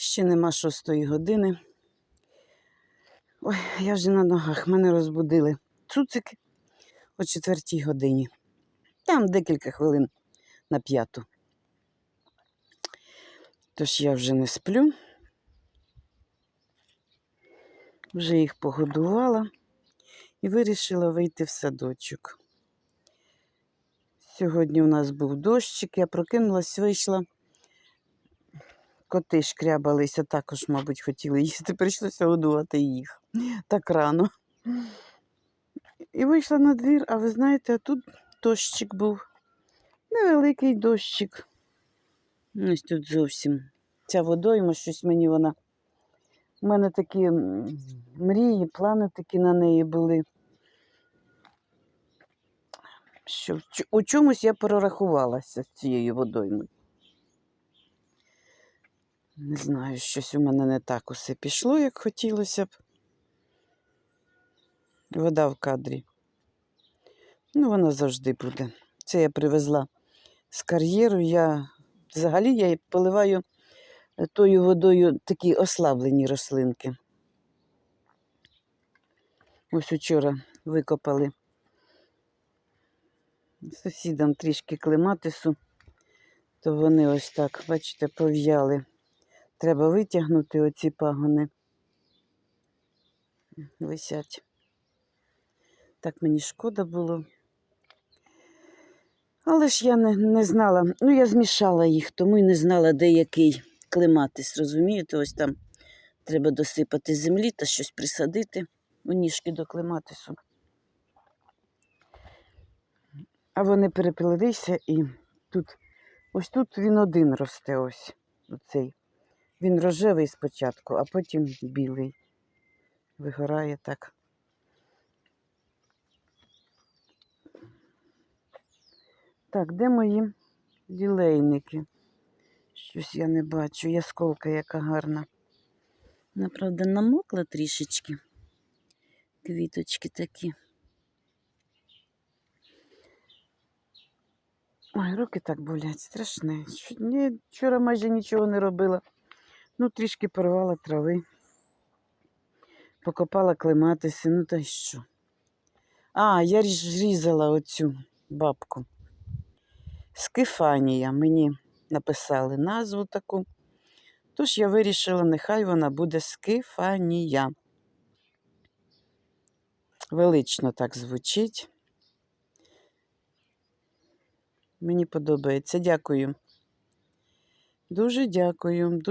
Ще нема шостої години. Ой, я вже на ногах, мене розбудили цуцики о четвертій годині. Там декілька хвилин на п'яту. Тож я вже не сплю. Вже їх погодувала і вирішила вийти в садочок. Сьогодні у нас був дощик, я прокинулась, вийшла. Коти шкрябалися, також, мабуть, хотіли їсти. Прийшлося годувати їх так рано. І вийшла на двір, а ви знаєте, тут дощик був. Невеликий дощик. Ось тут зовсім ця водойма, щось мені вона. У мене такі мрії, плани такі на неї були. Що у чомусь я прорахувалася з цією водоймою. Не знаю, щось у мене не так усе пішло, як хотілося б. Вода в кадрі. Ну, вона завжди буде. Це я привезла з кар'єру. Я взагалі я поливаю е, тою водою такі ослаблені рослинки. Ось учора викопали сусідам трішки клематису, то вони ось так, бачите, пов'яли. Треба витягнути оці пагони. Висять. Так мені шкода було. Але ж я не, не знала, ну я змішала їх, тому і не знала, де який клематис, розумієте? Ось там треба досипати землі та щось присадити у ніжки до клематису. А вони переплелися і тут, ось тут він один росте, ось оцей. Він рожевий спочатку, а потім білий. Вигорає так. Так, де мої ділейники? Щось я не бачу. Ясколка яка гарна. Вона, правда, намокла трішечки. Квіточки такі. Ой, руки так болять, страшне. Вчора майже нічого не робила. Ну, трішки порвала трави. Покопала клематиси, ну та й що. А, я ріж- різала оцю бабку. Скифанія. Мені написали назву таку. Тож я вирішила, нехай вона буде Скифанія. Велично так звучить. Мені подобається. Дякую. Дуже дякую. Дуже